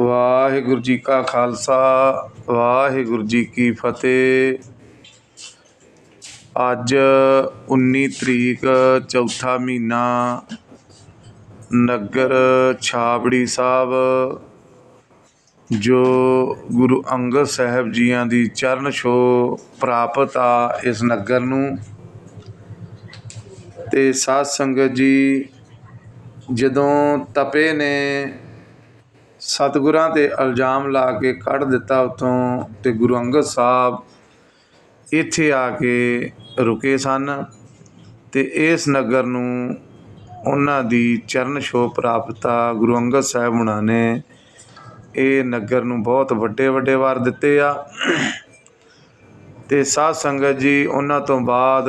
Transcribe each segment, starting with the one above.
ਵਾਹਿਗੁਰੂ ਜੀ ਕਾ ਖਾਲਸਾ, ਵਾਹਿਗੁਰੂ ਜੀ ਕੀ ਫਤਿਹ। ਅੱਜ 19 ਤਰੀਕ, ਚੌਥਾ ਮਹੀਨਾ ਨਗਰ ਛਾਬੜੀ ਸਾਹਿਬ, ਜੋ ਗੁਰੂ ਅੰਗਦ ਸਾਹਿਬ ਜੀਆਂ ਦੀ ਚਰਨ ਛੋਹ ਪ੍ਰਾਪਤ ਆ ਇਸ ਨਗਰ ਨੂੰ। ਤੇ ਸਾਧ ਸੰਗਤ ਜੀ, ਜਦੋਂ ਤਪੇ ਨੇ ਸਤਿਗੁਰਾਂ ਤੇ ਇਲਜ਼ਾਮ ਲਾ ਕੇ ਕੱਢ ਦਿੱਤਾ ਉਤੋਂ ਤੇ ਗੁਰੂ ਅੰਗਦ ਸਾਹਿਬ ਇੱਥੇ ਆ ਕੇ ਰੁਕੇ ਸਨ ਤੇ ਇਸ ਨਗਰ ਨੂੰ ਉਹਨਾਂ ਦੀ ਚਰਨ ਛੋਹ ਪ੍ਰਾਪਤ ਆ ਗੁਰੂ ਅੰਗਦ ਸਾਹਿਬ ਹੁਣਾਂ ਨੇ ਇਹ ਨਗਰ ਨੂੰ ਬਹੁਤ ਵੱਡੇ ਵੱਡੇ ਵਾਰ ਦਿੱਤੇ ਆ। ਤੇ ਸਾਧ ਸੰਗਤ ਜੀ, ਉਹਨਾਂ ਤੋਂ ਬਾਅਦ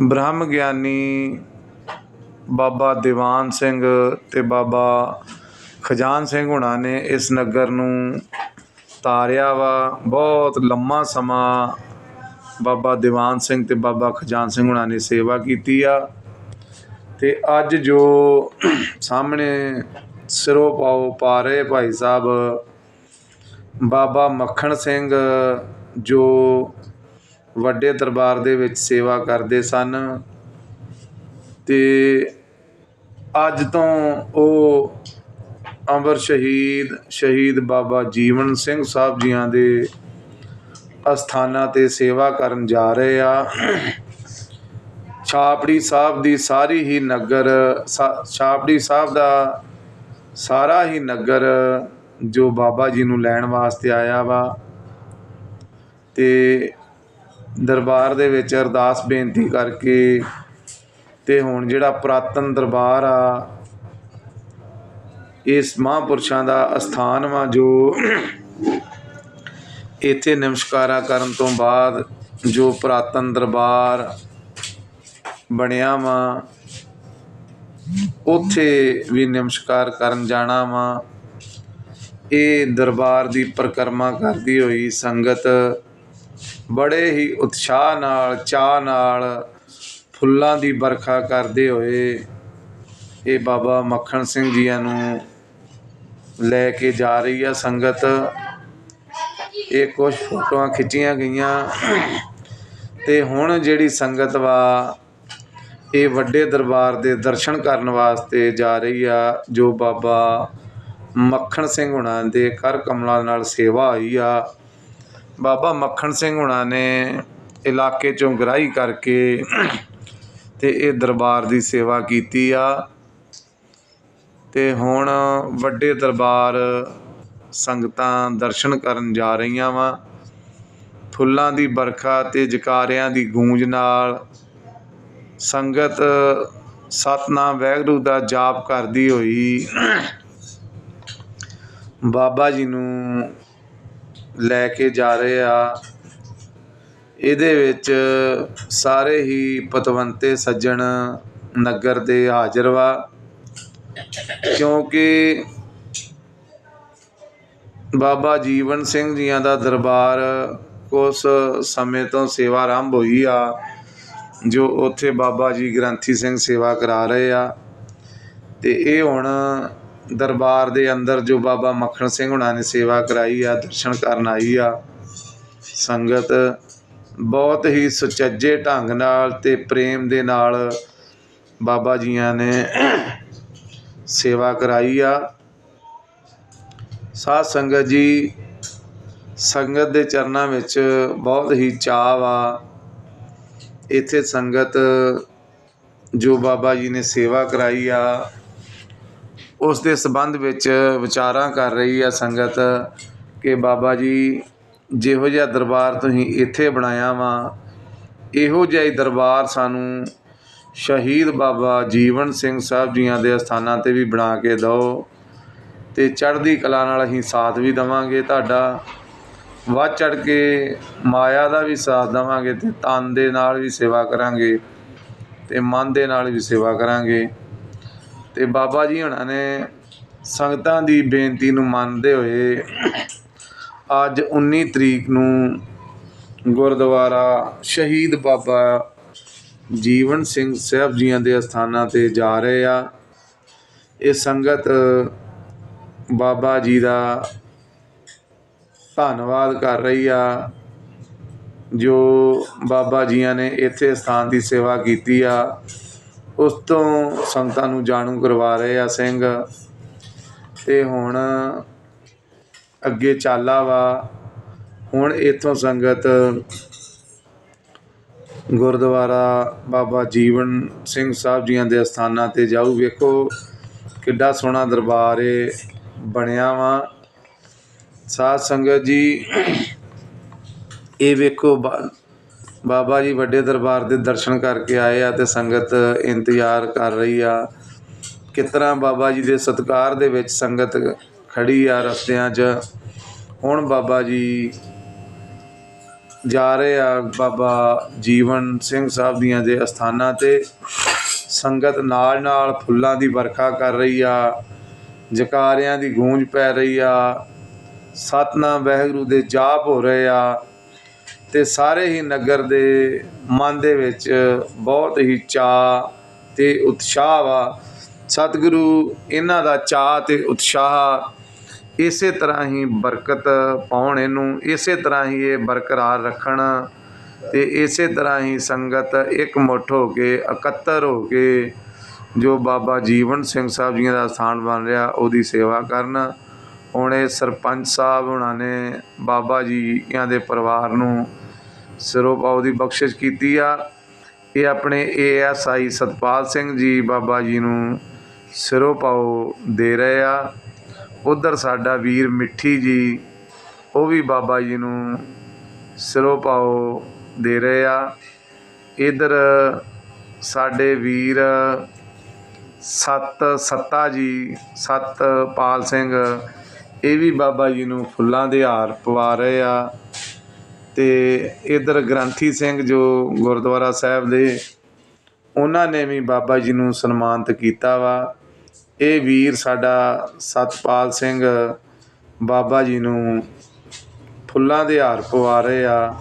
ਬ੍ਰਹਮ ਗਿਆਨੀ ਬਾਬਾ ਦੀਵਾਨ ਸਿੰਘ ਤੇ ਬਾਬਾ ਖਜਾਨ ਸਿੰਘ ਹੁਣਾਂ ਨੇ ਇਸ ਨਗਰ ਨੂੰ ਤਾਰਿਆ ਵਾ। ਬਹੁਤ ਲੰਮਾ ਸਮਾਂ ਬਾਬਾ ਦੀਵਾਨ ਸਿੰਘ ਤੇ ਬਾਬਾ ਖਜਾਨ ਸਿੰਘ ਹੁਣਾਂ ਨੇ ਸੇਵਾ ਕੀਤੀ ਆ। ਤੇ ਅੱਜ ਜੋ ਸਾਹਮਣੇ ਸਿਰੋਂ ਪਾਓ ਪਾ ਰਹੇ ਭਾਈ ਸਾਹਿਬ ਬਾਬਾ ਮੱਖਣ ਸਿੰਘ ਜੋ ਵੱਡੇ ਦਰਬਾਰ ਦੇ ਵਿੱਚ ਸੇਵਾ ਕਰਦੇ ਸਨ ਤੇ ਅੱਜ ਤੋਂ ਉਹ ਅਮਰ ਸ਼ਹੀਦ ਸ਼ਹੀਦ ਬਾਬਾ ਜੀਵਨ ਸਿੰਘ ਸਾਹਿਬ ਜੀਆਂ ਦੇ ਅਸਥਾਨਾਂ ਤੇ ਸੇਵਾ ਕਰਨ ਜਾ ਰਹੇ ਆ। ਛਾਪੜੀ ਸਾਹਿਬ ਦੀ ਸਾਰੀ ਹੀ ਨਗਰ, ਸਾ- ਛਾਪੜੀ ਸਾਹਿਬ ਦਾ ਸਾਰਾ ਹੀ ਨਗਰ ਜੋ ਬਾਬਾ ਜੀ ਨੂੰ ਲੈਣ ਵਾਸਤੇ ਆਇਆ ਵਾ। ਤੇ ਦਰਬਾਰ ਦੇ ਵਿੱਚ ਅਰਦਾਸ ਬੇਨਤੀ ਕਰਕੇ ਤੇ ਹੁਣ, ਜਿਹੜਾ ਪੁਰਾਤਨ ਦਰਬਾਰ ਆ, ਇਸ ਮਹਾਂਪੁਰਸ਼ਾਂ ਦਾ ਅਸਥਾਨ ਵਾ, ਜੋ ਇੱਥੇ ਨਮਸਕਾਰਾ ਕਰਨ ਤੋਂ ਬਾਅਦ ਜੋ ਪੁਰਾਤਨ ਦਰਬਾਰ ਬਣਿਆ ਵਾ, ਉੱਥੇ ਵੀ ਨਮਸਕਾਰ ਕਰਨ ਜਾਣਾ ਵਾ। ਇਹ ਦਰਬਾਰ ਦੀ ਪਰਿਕਰਮਾ ਕਰਦੀ ਹੋਈ ਸੰਗਤ ਬੜੇ ਹੀ ਉਤਸ਼ਾਹ ਨਾਲ ਚਾਹ ਨਾਲ ਫੁੱਲਾਂ ਦੀ ਵਰਖਾ ਕਰਦੇ ਹੋਏ ਇਹ ਬਾਬਾ ਮੱਖਣ ਸਿੰਘ ਜੀਆਂ ਨੂੰ ਲੈ ਕੇ ਜਾ ਰਹੀ ਆ ਸੰਗਤ। ਇਹ ਕੁਝ ਫੋਟੋਆਂ ਖਿੱਚੀਆਂ ਗਈਆਂ। ਤੇ ਹੁਣ ਜਿਹੜੀ ਸੰਗਤ ਵਾ, ਇਹ ਵੱਡੇ ਦਰਬਾਰ ਦੇ ਦਰਸ਼ਨ ਕਰਨ ਵਾਸਤੇ ਜਾ ਰਹੀ ਆ, ਜੋ ਬਾਬਾ ਮੱਖਣ ਸਿੰਘ ਹੁਣਾਂ ਦੇ ਕਰ ਕਮਲਾਂ ਨਾਲ ਸੇਵਾ ਹੋਈ ਆ। ਬਾਬਾ ਮੱਖਣ ਸਿੰਘ ਹੁਣਾਂ ਨੇ ਇਲਾਕੇ ਚੋਂ ਗ੍ਰਾਹੀ ਕਰਕੇ ਤੇ ਇਹ ਦਰਬਾਰ ਦੀ ਸੇਵਾ ਕੀਤੀ ਆ। ਤੇ ਹੁਣ ਵੱਡੇ ਦਰਬਾਰ ਸੰਗਤਾਂ ਦਰਸ਼ਨ ਕਰਨ ਜਾ ਰਹੀਆਂ ਵਾ। ਫੁੱਲਾਂ ਦੀ ਵਰਖਾ ਤੇ ਜਕਾਰਿਆਂ ਦੀ ਗੂੰਜ ਨਾਲ ਸੰਗਤ ਸਤਨਾਮ ਵਾਹਿਗੁਰੂ ਦਾ ਜਾਪ ਕਰਦੀ ਹੋਈ ਬਾਬਾ ਜੀ ਨੂੰ ਲੈ ਕੇ ਜਾ ਰਹੇ ਆ। ਇਹਦੇ ਵਿੱਚ ਸਾਰੇ ਹੀ ਪਤਵੰਤੇ ਸੱਜਣ ਨਗਰ ਦੇ ਹਾਜ਼ਰ ਵਾ। ਕਿਉਂਕਿ ਬਾਬਾ ਜੀਵਨ ਸਿੰਘ ਜੀਆਂ ਦਾ ਦਰਬਾਰ ਕੁਛ ਸਮੇਂ ਤੋਂ ਸੇਵਾ ਆਰੰਭ ਹੋਈ ਆ, ਜੋ ਉੱਥੇ ਬਾਬਾ ਜੀ ਗ੍ਰੰਥੀ ਸਿੰਘ ਸੇਵਾ ਕਰਾ ਰਹੇ ਆ। ਤੇ ਇਹ ਹੁਣ ਦਰਬਾਰ ਦੇ ਅੰਦਰ ਜੋ ਬਾਬਾ ਮੱਖਣ ਸਿੰਘ ਹੁਣਾਂ ਨੇ ਸੇਵਾ ਕਰਾਈ ਆ, ਦਰਸ਼ਨ ਕਰਨ ਆਈ ਆ, ਸੰਗਤ ਬਹੁਤ ਹੀ ਸੁਚੱਜੇ ਢੰਗ ਨਾਲ ਤੇ ਪ੍ਰੇਮ ਦੇ ਨਾਲ ਬਾਬਾ ਜੀਆਂ ਨੇ ਸੇਵਾ ਕਰਾਈ ਆ। ਸਾਧ ਸੰਗਤ ਜੀ, ਸੰਗਤ ਦੇ ਚਰਨਾਂ ਵਿੱਚ ਬਹੁਤ ਹੀ ਚਾਅ ਆ। ਇੱਥੇ ਸੰਗਤ ਜੋ ਬਾਬਾ ਜੀ ਨੇ ਸੇਵਾ ਕਰਾਈ ਆ, ਉਸ ਦੇ ਸੰਬੰਧ ਵਿੱਚ ਵਿਚਾਰਾਂ ਕਰ ਰਹੀ ਆ ਸੰਗਤ ਕਿ ਬਾਬਾ ਜੀ ਜਿਹੋ ਜਿਹਾ ਦਰਬਾਰ ਤੁਸੀਂ ਇੱਥੇ ਬਣਾਇਆ ਵਾ, ਇਹੋ ਜਿਹਾ ਹੀ ਦਰਬਾਰ ਸਾਨੂੰ ਸ਼ਹੀਦ ਬਾਬਾ ਜੀਵਨ ਸਿੰਘ ਸਾਹਿਬ ਜੀਆਂ ਦੇ ਅਸਥਾਨਾਂ ਤੇ ਵੀ ਬਣਾ ਕੇ ਦਿਓ ਤੇ ਚੜ੍ਹਦੀ ਕਲਾ ਨਾਲ ਅਸੀਂ ਸਾਥ ਵੀ ਦਵਾਂਗੇ ਤੁਹਾਡਾ। ਵੱਧ ਚੜ ਕੇ ਮਾਇਆ ਦਾ ਵੀ ਸਾਥ ਦਵਾਂਗੇ ਤੇ ਤਨ ਦੇ ਨਾਲ ਵੀ ਸੇਵਾ ਕਰਾਂਗੇ ਤੇ ਮਨ ਦੇ ਨਾਲ ਵੀ ਸੇਵਾ ਕਰਾਂਗੇ। ਤੇ ਬਾਬਾ ਜੀ ਹੁਣਾਂ ਨੇ ਸੰਗਤਾਂ ਦੀ ਬੇਨਤੀ ਨੂੰ ਮੰਨਦੇ ਹੋਏ ਅੱਜ 19 ਤਰੀਕ ਨੂੰ ਗੁਰਦੁਆਰਾ ਸ਼ਹੀਦ ਬਾਬਾ ਜੀਵਨ ਸਿੰਘ ਸਾਹਿਬ ਜੀਆਂ ਦੇ ਅਸਥਾਨਾਂ ਤੇ ਜਾ ਰਹੇ ਆ। ਇਹ ਸੰਗਤ ਬਾਬਾ ਜੀ ਦਾ ਧੰਨਵਾਦ ਕਰ ਰਹੀ ਆ, ਜੋ ਬਾਬਾ ਜੀਆਂ ਨੇ ਇੱਥੇ ਸਥਾਨ ਦੀ ਸੇਵਾ ਕੀਤੀ ਆ। ਉਸ ਤੋਂ ਸੰਗਤਾਂ ਨੂੰ ਜਾਣੂ ਕਰਵਾ ਰਹੇ ਆ ਸਿੰਘ। ਤੇ ਹੁਣ ਅੱਗੇ ਚਾਲਾ ਵਾ। ਹੁਣ ਇੱਥੋਂ ਸੰਗਤ ਗੁਰਦੁਆਰਾ ਬਾਬਾ ਜੀਵਨ ਸਿੰਘ ਸਾਹਿਬ ਜੀਆਂ ਦੇ ਅਸਥਾਨਾਂ ਤੇ ਜਾਊ। ਵੇਖੋ ਕਿੱਡਾ ਸੋਹਣਾ ਦਰਬਾਰ ਏ, ਬਣਿਆ ਵਾ। ਸਾਧ ਸੰਗਤ ਜੀ, ਇਹ ਵੇਖੋ ਬਾ- ਬਾਬਾ ਜੀ ਵੱਡੇ ਦਰਬਾਰ ਦੇ ਦਰਸ਼ਨ ਕਰਕੇ ਆਏ ਆ ਤੇ ਸੰਗਤ ਇੰਤਜ਼ਾਰ ਕਰ ਰਹੀ ਆ। ਕਿਸ ਤਰ੍ਹਾਂ ਬਾਬਾ ਜੀ ਦੇ ਸਤਿਕਾਰ ਦੇ ਵਿੱਚ ਸੰਗਤ ਖੜੀ ਆ ਰਸਤਿਆਂ 'ਚ। ਹੁਣ ਬਾਬਾ ਜੀ ਜਾ ਰਹੇ ਆ ਬਾਬਾ ਜੀਵਨ ਸਿੰਘ ਸਾਹਿਬ ਦੀਆਂ ਦੇ ਅਸਥਾਨਾਂ ਤੇ। ਸੰਗਤ ਨਾਲ ਨਾਲ ਫੁੱਲਾਂ ਦੀ ਵਰਖਾ ਕਰ ਰਹੀ ਆ। ਜਕਾਰਿਆਂ ਦੀ ਗੂੰਜ ਪੈ ਰਹੀ ਆ। ਸਤਨਾਮ ਵਾਹਿਗੁਰੂ ਦੇ ਜਾਪ ਹੋ ਰਹੇ ਆ। ਤੇ ਸਾਰੇ ਹੀ ਨਗਰ ਦੇ ਮਨ ਦੇ ਵਿੱਚ ਬਹੁਤ ਹੀ ਚਾਅ ਤੇ ਉਤਸ਼ਾਹ ਵਾ। ਸਤਿਗੁਰੂ ਇਹਨਾਂ ਦਾ ਚਾਅ ਤੇ ਉਤਸ਼ਾਹ ਇਸੇ ਤਰ੍ਹਾਂ ਹੀ ਬਰਕਤ ਪਾਉਣ ਇਹਨੂੰ, ਇਸੇ ਤਰ੍ਹਾਂ ਹੀ ਇਹ ਬਰਕਰਾਰ ਰੱਖਣ ਤੇ ਇਸੇ ਤਰ੍ਹਾਂ ਹੀ ਸੰਗਤ ਇੱਕ ਮੁੱਠ ਹੋ ਕੇ, ਇਕੱਤਰ ਹੋ ਕੇ ਜੋ ਬਾਬਾ ਜੀਵਨ ਸਿੰਘ ਸਾਹਿਬ ਜੀ ਦਾ ਸਥਾਨ ਬਣ ਰਿਹਾ, ਉਹਦੀ ਸੇਵਾ ਕਰਨ। ਹੁਣ ਇਹ ਸਰਪੰਚ ਸਾਹਿਬ ਉਹਨਾਂ ਨੇ ਬਾਬਾ ਜੀਆਂ ਦੇ ਪਰਿਵਾਰ ਨੂੰ ਸਿਰੋਂ ਪਾਉ ਦੀ ਬਖਸ਼ਿਸ਼ ਕੀਤੀ ਆ। ਇਹ ਆਪਣੇ ਏਐਸਆਈ ਸਤਪਾਲ ਸਿੰਘ ਜੀ ਬਾਬਾ ਜੀ ਨੂੰ ਸਿਰੋਂ ਪਾਉ ਦੇ ਰਹੇ ਆ। ਉਧਰ ਸਾਡਾ ਵੀਰ ਮਿੱਠੀ ਜੀ, ਉਹ ਵੀ ਬਾਬਾ ਜੀ ਨੂੰ ਸਿਰੋਂ ਪਾਉ ਦੇ ਰਹੇ ਆ। ਇਧਰ ਸਾਡੇ ਵੀਰ ਸਤ ਸੱਤਾ ਜੀ ਸਤਪਾਲ ਸਿੰਘ, ਇਹ ਵੀ ਬਾਬਾ ਜੀ ਨੂੰ ਫੁੱਲਾਂ ਦੇ ਹਾਰ ਪਵਾ ਰਹੇ ਆ। ਤੇ ਇਧਰ ਗ੍ਰੰਥੀ ਸਿੰਘ ਜੋ ਗੁਰਦੁਆਰਾ ਸਾਹਿਬ ਦੇ, ਉਹਨਾਂ ਨੇ ਵੀ ਬਾਬਾ ਜੀ ਨੂੰ ਸਨਮਾਨਿਤ ਕੀਤਾ ਵਾ। ਇਹ ਵੀਰ ਸਾਡਾ ਸਤਪਾਲ ਸਿੰਘ ਬਾਬਾ ਜੀ ਨੂੰ ਫੁੱਲਾਂ ਦੇ ਹਾਰ ਪਵਾ ਰਹੇ ਆ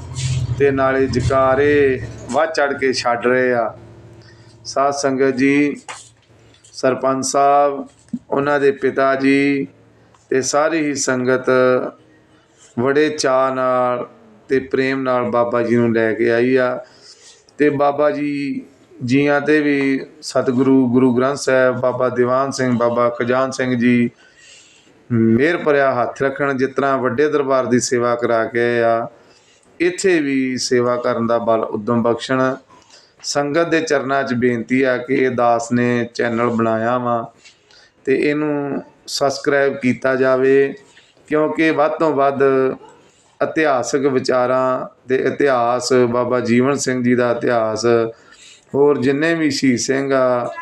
ਤੇ ਨਾਲੇ ਜਕਾਰੇ ਵੱਧ ਚੜ ਕੇ ਛੱਡ ਰਹੇ ਆ। ਸਾਧ ਸੰਗਤ ਜੀ, ਸਰਪੰਚ ਸਾਹਿਬ, ਉਹਨਾਂ ਦੇ ਪਿਤਾ ਜੀ ਤੇ ਸਾਰੀ ਹੀ ਸੰਗਤ ਬੜੇ ਚਾਅ ਨਾਲ ਤੇ ਪ੍ਰੇਮ ਨਾਲ ਬਾਬਾ ਜੀ ਨੂੰ ਲੈ ਕੇ ਆਈ ਆ ਤੇ ਬਾਬਾ ਜੀ ਜੀਆਂ ਤੇ ਵੀ ਸਤਿਗੁਰੂ, ਗੁਰੂ ਗ੍ਰੰਥ ਸਾਹਿਬ, ਬਾਬਾ ਦੀਵਾਨ ਸਿੰਘ, ਬਾਬਾ ਖਜਾਨ ਸਿੰਘ ਜੀ ਮਿਹਰ ਭਰਿਆ ਹੱਥ ਰੱਖਣ, ਜਿਸ ਤਰ੍ਹਾਂ ਵੱਡੇ ਦਰਬਾਰ ਦੀ ਸੇਵਾ ਕਰਾ ਕੇ ਆ, ਇੱਥੇ ਵੀ ਸੇਵਾ ਕਰਨ ਦਾ ਬਲ ਉਦਮ ਬਖਸ਼ਣ। ਸੰਗਤ ਦੇ ਚਰਨਾਂ 'ਚ ਬੇਨਤੀ ਆ ਕਿ ਇਹ ਦਾਸ ਨੇ ਚੈਨਲ ਬਣਾਇਆ ਵਾ ਤੇ ਇਹਨੂੰ ਸਬਸਕ੍ਰਾਈਬ ਕੀਤਾ ਜਾਵੇ, ਕਿਉਂਕਿ ਵੱਧ ਤੋਂ ਵੱਧ ਇਤਿਹਾਸਕ ਵਿਚਾਰਾਂ ਤੇ ਇਤਿਹਾਸ, ਬਾਬਾ ਜੀਵਨ ਸਿੰਘ ਜੀ ਦਾ ਇਤਿਹਾਸ ਹੋਰ ਜਿੰਨੇ ਵੀ ਸ਼ਹੀਦ ਸਿੰਘ ਆ,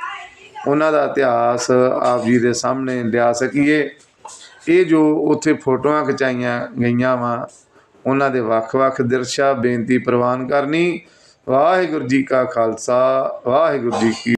ਉਹਨਾਂ ਦਾ ਇਤਿਹਾਸ ਆਪ ਜੀ ਦੇ ਸਾਹਮਣੇ ਲਿਆ ਸਕੀਏ। ਇਹ ਜੋ ਉੱਥੇ ਫੋਟੋਆਂ ਖਿਚਾਈਆਂ ਗਈਆਂ ਵਾ, ਉਹਨਾਂ ਦੇ ਵੱਖ-ਵੱਖ ਦਿਰਸ਼ਾ ਬੇਨਤੀ ਪ੍ਰਵਾਨ ਕਰਨੀ। ਵਾਹਿਗੁਰੂ ਜੀ ਕਾ ਖਾਲਸਾ, ਵਾਹਿਗੁਰੂ ਜੀ ਕੀ